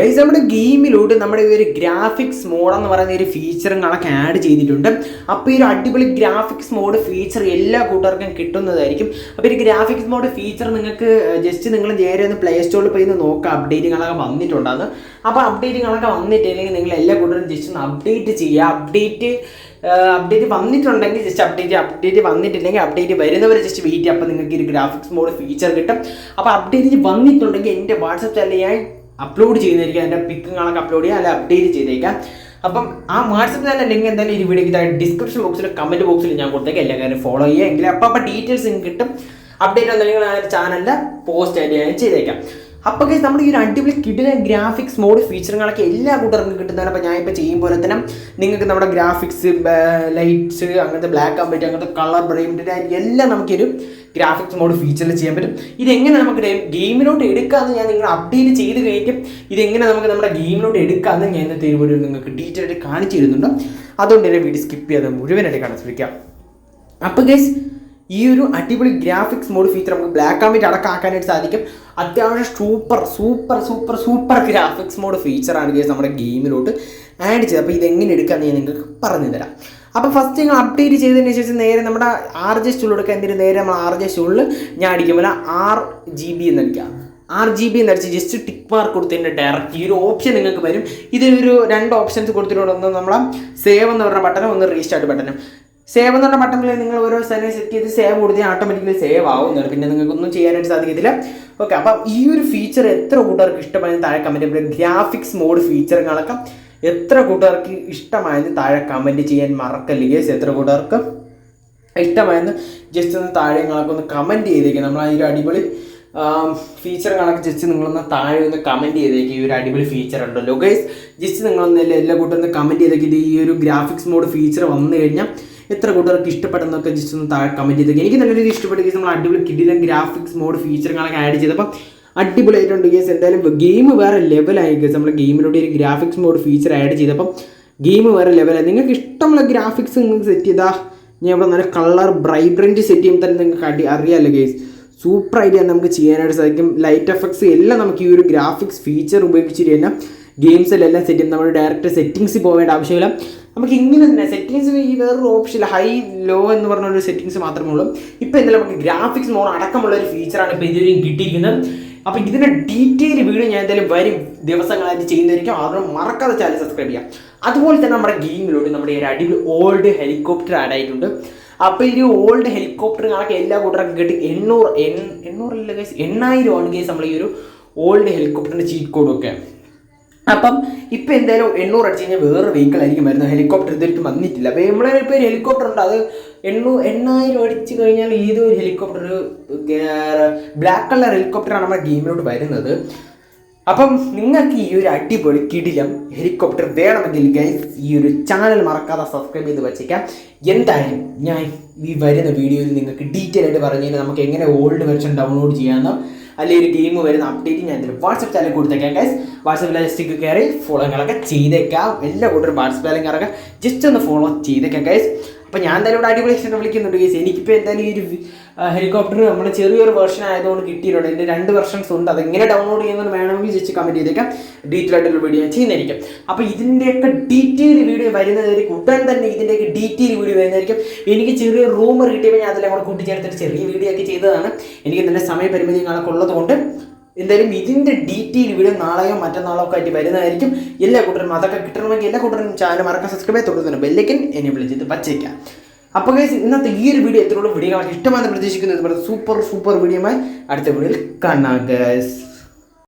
Guys നമ്മുടെ ഗെയിമിലോട്ട് നമ്മുടെ ഈ ഒരു ഗ്രാഫിക്സ് മോഡ് എന്ന് പറയുന്ന ഒരു ഫീച്ചറും കണക്ക് ആഡ് ചെയ്തിട്ടുണ്ട്. അപ്പോൾ ഈ ഒരു അടിപൊളി ഗ്രാഫിക്സ് മോഡ് ഫീച്ചർ എല്ലാ കൂട്ടുകാർക്കും കിട്ടുന്നതായിരിക്കും. അപ്പോൾ ഈ ഗ്രാഫിക്സ് മോഡ് ഫീച്ചർ നിങ്ങൾക്ക് ജസ്റ്റ് നിങ്ങൾ നേരെ ഒന്ന് പ്ലേ സ്റ്റോറിൽ പോയി ഒന്ന് നോക്കുക അപ്ഡേറ്റുകളൊക്കെ വന്നിട്ടുണ്ടെന്ന്. അപ്പോൾ അപ്ഡേറ്റുകളൊക്കെ വന്നിട്ടില്ലെങ്കിൽ നിങ്ങൾ എല്ലാ കൂട്ടരും ജസ്റ്റ് ഒന്ന് അപ്ഡേറ്റ് ചെയ്യുക. അപ്ഡേറ്റ് അപ്ഡേറ്റ് വന്നിട്ടുണ്ടെങ്കിൽ ജസ്റ്റ് അപ്ഡേറ്റ് അപ്ഡേറ്റ് വന്നിട്ടില്ലെങ്കിൽ അപ്ഡേറ്റ് വരുന്നവരെ ജസ്റ്റ് വെയിറ്റ് അപ്പോൾ നിങ്ങൾക്ക് ഈ ഗ്രാഫിക്സ് മോഡ് ഫീച്ചർ കിട്ടും. അപ്പോൾ അപ്ഡേറ്റ് വന്നിട്ടുണ്ടെങ്കിൽ എന്റെ വാട്സപ്പ് ചാനലിൽ ഞാൻ അപ്ലോഡ് ചെയ്തിരിക്കുക എന്റെ പിക്കുകളൊക്കെ അപ്ലോഡ് ചെയ്യുക അല്ലെങ്കിൽ അപ്ഡേറ്റ് ചെയ്തേക്കാം അപ്പം ആ വാട്സപ്പ് തന്നെ ലിങ്ക് എന്തായാലും ഈ വീഡിയോ താഴെ ഡിസ്ക്രിപ്ഷൻ ബോക്സിൽ കമന്റ് ബോക്സിൽ ഞാൻ കൊടുത്തേക്കാം. എല്ലാ കാര്യം ഫോളോ ചെയ്യുക എങ്കിൽ അപ്പം അപ്പം ഡീറ്റെയിൽസ് നിങ്ങൾക്ക് കിട്ടും. അപ്ഡേറ്റ് വന്നില്ലെങ്കിൽ ആ ചാനലിൽ പോസ്റ്റ് ആയിട്ട് ഞാൻ ചെയ്തേക്കാം. അപ്പോൾ കേസ് നമ്മുടെ ഈ ഒരു അടിപൊളി കിട്ടുന്ന ഗ്രാഫിക്സ് മോഡ് ഫീച്ചറുകളൊക്കെ എല്ലാ കൂട്ടർക്കും കിട്ടുന്നതാണ്. അപ്പോൾ ഞാൻ ഇപ്പോൾ ചെയ്യും പോലെ തന്നെ നിങ്ങൾക്ക് നമ്മുടെ ഗ്രാഫിക്സ് ലൈറ്റ്സ് അങ്ങനത്തെ ബ്ലാക്ക് ആൻഡ് വൈറ്റ് അങ്ങനത്തെ കളർ ബ്രെയിന്റെ എല്ലാം നമുക്കൊരു ഗ്രാഫിക്സ് മോഡ് ഫീച്ചറിൽ ചെയ്യാൻ പറ്റും. ഇതെങ്ങനെ നമുക്ക് ഗെയിമിലോട്ട് എടുക്കാമെന്ന് ഞാൻ നിങ്ങൾ അപ്ഡേറ്റ് ചെയ്ത് കഴിഞ്ഞിട്ട് ഇതെങ്ങനെ നമുക്ക് നമ്മുടെ ഗെയിമിലോട്ട് എടുക്കാമെന്ന് ഞാൻ ഇന്നത്തെ ഒരു നിങ്ങൾക്ക് ഡീറ്റെയിൽ ആയിട്ട് കാണിച്ചു തരുന്നുണ്ട്. അതുകൊണ്ട് തന്നെ വീഡിയോ സ്കിപ്പ് ചെയ്യാതെ മുഴുവനായിട്ട് കാണാൻ ശ്രമിക്കാം. അപ്പോൾ ഗൈസ് ഈ ഒരു അടിപൊളി ഗ്രാഫിക്സ് മോഡ് ഫീച്ചർ നമുക്ക് ബ്ലാക്ക് ആൻഡ് വൈറ്റ് അടക്കാക്കാനായിട്ട് സാധിക്കും. അത്യാവശ്യം super super super super graphics mode ഫീച്ചറാണ് guys നമ്മുടെ ഗെയിമിലോട്ട് ആഡ് ചെയ്തത്. അപ്പോൾ ഇതെങ്ങനെ എടുക്കാമെന്ന് ഞാൻ നിങ്ങൾക്ക് പറഞ്ഞു തരാം. അപ്പോൾ ഫസ്റ്റ് നിങ്ങൾ അപ്ഡേറ്റ് ചെയ്തതിന് ശേഷം നേരെ നമ്മുടെ ആർ ജെ സ്റ്റൂൾ എടുക്കാൻ എന്തിനും? നേരെ നമ്മൾ ആർ ജെ സ്റ്റൂളിൽ ഞാൻ അടിക്കുമ്പോൾ ആർ ജി ബി എന്ന് അടിക്കാം. ആർ ജി ബി എന്ന് അടിച്ച് ജസ്റ്റ് ടിക്ക് മാർക്ക് കൊടുത്തതിന്റെ ഡയറക്റ്റ് ഈ ഒരു ഓപ്ഷൻ നിങ്ങൾക്ക് വരും. ഇതിലൊരു രണ്ട് ഓപ്ഷൻസ് കൊടുത്തിട്ടുണ്ട്. ഒന്ന് നമ്മളെ സേവ് എന്ന് പറഞ്ഞ ബട്ടനും ഒന്ന് റീസ്റ്റാർട്ട് ബട്ടനും സേവ് എന്ന് പറഞ്ഞ ബട്ടണിൽ നിങ്ങൾ ഓരോ സ്ഥലം സെറ്റ് ചെയ്ത് സേവ് കൊടുത്താൽ ഓട്ടോമാറ്റിക്കലി സേവ് ആവുന്നതാണ്. പിന്നെ നിങ്ങൾക്കൊന്നും ചെയ്യാനായിട്ട് സാധിക്കത്തില്ല. ഓക്കെ അപ്പം ഈ ഒരു ഫീച്ചർ എത്ര കൂട്ടുകാർക്ക് ഇഷ്ടമായെന്ന് താഴെ കമന്റ് ഗ്രാഫിക്സ് മോഡ് ഫീച്ചറുകളൊക്കെ എത്ര കൂട്ടുകാർക്ക് ഇഷ്ടമായെന്ന് താഴെ കമന്റ് ചെയ്യാൻ മറക്കല്ലേ ഗേസ് എത്ര കൂട്ടുകാർക്ക് ഇഷ്ടമായെന്ന് ജസ്റ്റ് ഒന്ന് താഴെ നിങ്ങളൊക്കെ ഒന്ന് കമന്റ് ചെയ്തേക്കുക നമ്മൾ ആ ഒരു അടിപൊളി ഫീച്ചർ കണക്ക് ജസ്റ്റ് നിങ്ങളൊന്ന് താഴെ ഒന്ന് കമന്റ് ചെയ്തേക്ക്. ഈ ഒരു അടിപൊളി ഫീച്ചർ ഉണ്ടല്ലോ ഗൈസ് ജസ്റ്റ് നിങ്ങളൊന്ന് എല്ലാ കൂട്ടൊന്ന് കമന്റ് ചെയ്തേക്ക്. ഇത് ഈ ഒരു ഗ്രാഫിക്സ് മോഡ് ഫീച്ചർ വന്നു കഴിഞ്ഞാൽ എത്ര കൂട്ടുകാർക്ക് ഇഷ്ടപ്പെടുന്നൊക്കെ ജസ്റ്റ് ഒന്ന് താഴെ കമന്റ് ചെയ്തേക്ക്. എനിക്ക് നല്ല രീതിയിൽ ഇഷ്ടപ്പെട്ട കേസ് നമ്മൾ അടിപൊളി കിഡിലും ഗ്രാഫിക്സ് മോഡ് ഫീച്ചറുകളൊക്കെ ആഡ് ചെയ്തപ്പോൾ അടിപൊളിയായിട്ടുണ്ട് കേസ് എന്തായാലും ഗെയിം വേറെ ലെവലായി കേസ് നമ്മൾ ഗെയിമിലൂടെ ഒരു ഗ്രാഫിക്സ് മോഡ് ഫീച്ചർ ആഡ് ചെയ്തപ്പം ഗെയിം വേറെ ലെവലായി നിങ്ങൾക്ക് ഇഷ്ടമുള്ള ഗ്രാഫിക്സ് നിങ്ങൾക്ക് സെറ്റ് ചെയ്താൽ ഞാൻ ഇവിടെ നല്ല കളർ ബ്രൈബ്രന്റ് സെറ്റ് ചെയ്യുമ്പോൾ തന്നെ നിങ്ങൾക്ക് അടി അറിയാമല്ലോ ഗേസ് സൂപ്പർ ആയിട്ട് നമുക്ക് ചെയ്യാനായിട്ട് സാധിക്കും. ലൈറ്റ് എഫക്ട്സ് എല്ലാം നമുക്ക് ഈ ഒരു ഗ്രാഫിക്സ് ഫീച്ചർ ഉപയോഗിച്ചിട്ട് തന്നെ ഗെയിംസിലെല്ലാം ചെയ്യും നമ്മൾ ഡയറക്റ്റ് സെറ്റിങ്സ് പോകേണ്ട ആവശ്യമില്ല. നമുക്ക് ഇങ്ങനെ തന്നെ സെറ്റിങ്സ് ഈ വേറൊരു ഓപ്ഷൻ ഹൈ ലോ എന്ന് പറഞ്ഞ ഒരു സെറ്റിങ്സ് മാത്രമേ ഉള്ളൂ. ഇപ്പോൾ എന്തായാലും നമുക്ക് ഗ്രാഫിക്സ് മോഡ് അടക്കമുള്ള ഒരു ഫീച്ചറാണ് ഇപ്പോൾ ഇതുവരെയും കിട്ടിയിരിക്കുന്നത്. അപ്പോൾ ഇതിന്റെ ഡീറ്റെയിൽ വീഡിയോ ഞാൻ എന്തായാലും വരും ദിവസങ്ങളായിട്ട് ചെയ്യുന്നതായിരിക്കും. അതുകൊണ്ട് മറക്കാതെ ചാനൽ സബ്സ്ക്രൈബ് ചെയ്യാം. അതുപോലെ തന്നെ നമ്മുടെ ഗെയിമിലൂടെ നമ്മുടെ ഒരു അടിപൊളി ഓൾഡ് ഹെലികോപ്റ്റർ ആഡ് ആയിട്ടുണ്ട്. അപ്പോൾ ഈ ഓൾഡ് ഹെലികോപ്റ്റർ കണക്ക് എല്ലാ കൂട്ടർക്കും കിട്ടി. എണ്ണൂറ് എണ്ണൂറല്ല കേസ് എണ്ണായിരം ആണ് കേസ് നമ്മൾ ഈ ഒരു ഓൾഡ് ഹെലികോപ്റ്ററിന്റെ ചീറ്റ് കോഡൊക്കെ അപ്പം ഇപ്പം എന്തായാലും എണ്ണൂറ് അടിച്ച് കഴിഞ്ഞാൽ വേറെ വെഹിക്കിൾ ആയിരിക്കും വരുന്നത്. ഹെലികോപ്റ്റർ ഇതുവരെയും വന്നിട്ടില്ല. അപ്പോൾ നമ്മളെ ഇപ്പോൾ ഒരു ഹെലികോപ്റ്റർ ഉണ്ട്. അത് എണ്ണൂ എണ്ണായിരം അടിച്ച് കഴിഞ്ഞാൽ ഏതോ ഒരു ഹെലികോപ്റ്റർ ബ്ലാക്ക് കളർ ഹെലികോപ്റ്ററാണ് നമ്മുടെ ഗെയിമിലോട്ട് വരുന്നത്. അപ്പം നിങ്ങൾക്ക് ഈ ഒരു അടിപൊളി കിടിലം ഹെലികോപ്റ്റർ വേണമെങ്കിൽ ഗൈസ് ഈ ഒരു ചാനൽ മറക്കാതെ സബ്സ്ക്രൈബ് ചെയ്ത് വെച്ചേക്കാം. എന്തായാലും ഞാൻ ഈ വരുന്ന വീഡിയോയിൽ നിങ്ങൾക്ക് ഡീറ്റെയിൽ ആയിട്ട് പറഞ്ഞു കഴിഞ്ഞാൽ നമുക്ക് എങ്ങനെ ഓൾഡ് വെർഷൻ ഡൗൺലോഡ് ചെയ്യാമെന്നോ അല്ലെങ്കിൽ ഒരു ഗെയിം വരുന്ന അപ്ഡേറ്റ് ഞാൻ ഇതിൽ വാട്സപ്പ് ചാനൽ കൊടുത്തേക്കാം ഗൈസ് വാട്സപ്പിൽ ജസ്റ്റ് കയറി ഫോളോകളൊക്കെ ചെയ്തേക്കാം. എല്ലാ കൂട്ടരും വാട്സപ്പ് കയറൊക്കെ ജസ്റ്റ് ഒന്ന് ഫോളോ ചെയ്തേക്കാം ഗൈസ് അപ്പോൾ ഞാൻ എന്തായാലും ഇവിടെ അടിപൊളി എക്സ്റ്റൻഡ് വിളിക്കുന്നുണ്ട് കേസ് എനിക്കിപ്പോൾ എന്തായാലും ഈ ഒരു ഹെലികോപ്റ്റർ നമ്മുടെ ചെറിയൊരു വെർഷൻ ആയതുകൊണ്ട് കിട്ടിയിട്ടുണ്ട്. എന്റെ രണ്ട് വെർഷൻസ് ഉണ്ട്. അത് എങ്ങനെ ഡൗൺലോഡ് ചെയ്യുന്നത് വേണമെങ്കിൽ ജസ്റ്റ് കമന്റ് ചെയ്തേക്കാം. ഡീറ്റെയിൽ ആയിട്ടൊരു വീഡിയോ ഞാൻ ചെയ്യുന്നതായിരിക്കും. അപ്പോൾ ഇതിന്റെയൊക്കെ ഡീറ്റെയിൽ വീഡിയോ വരുന്നതായിരിക്കും. ഉടൻ തന്നെ ഇതിന്റെയൊക്കെ ഡീറ്റെയിൽ വീഡിയോ വരുന്നതായിരിക്കും. എനിക്ക് ചെറിയ റൂമർ കിട്ടിയപ്പോൾ ഞാൻ അതിലെ കൂടെ കൂട്ടിച്ചേർത്തിട്ട് ചെറിയ വീഡിയോ ഒക്കെ ചെയ്തതാണ്. എനിക്ക് നല്ല സമയപരിമിതികളൊക്കെ ഉള്ളതുകൊണ്ട് എന്തായാലും ഇതിന്റെ ഡീറ്റെയിൽ വീഡിയോ നാളെയോ മറ്റന്നാളോ ഒക്കെ ആയിട്ട് വരുന്നതായിരിക്കും. എല്ലാ കൂട്ടരും അതൊക്കെ കിട്ടണമെങ്കിൽ എല്ലാ കൂട്ടരും ചാനൽ മറക്കാൻ സബ്സ്ക്രൈബ് ചെയ്ത് തുടങ്ങുന്നുണ്ട് ബെല്ലൈക്കൻ എനേബിൾ ചെയ്ത് വച്ചേക്കാം. അപ്പോൾ ഗൈസ് ഇന്നത്തെ ഈ ഒരു വീഡിയോ എത്രയോളം വീഡിയോ പ്രതീക്ഷിക്കുന്നത് സൂപ്പർ സൂപ്പർ വീഡിയോമായി അടുത്ത വീഡിയോയിൽ കാണാം ഗൈസ്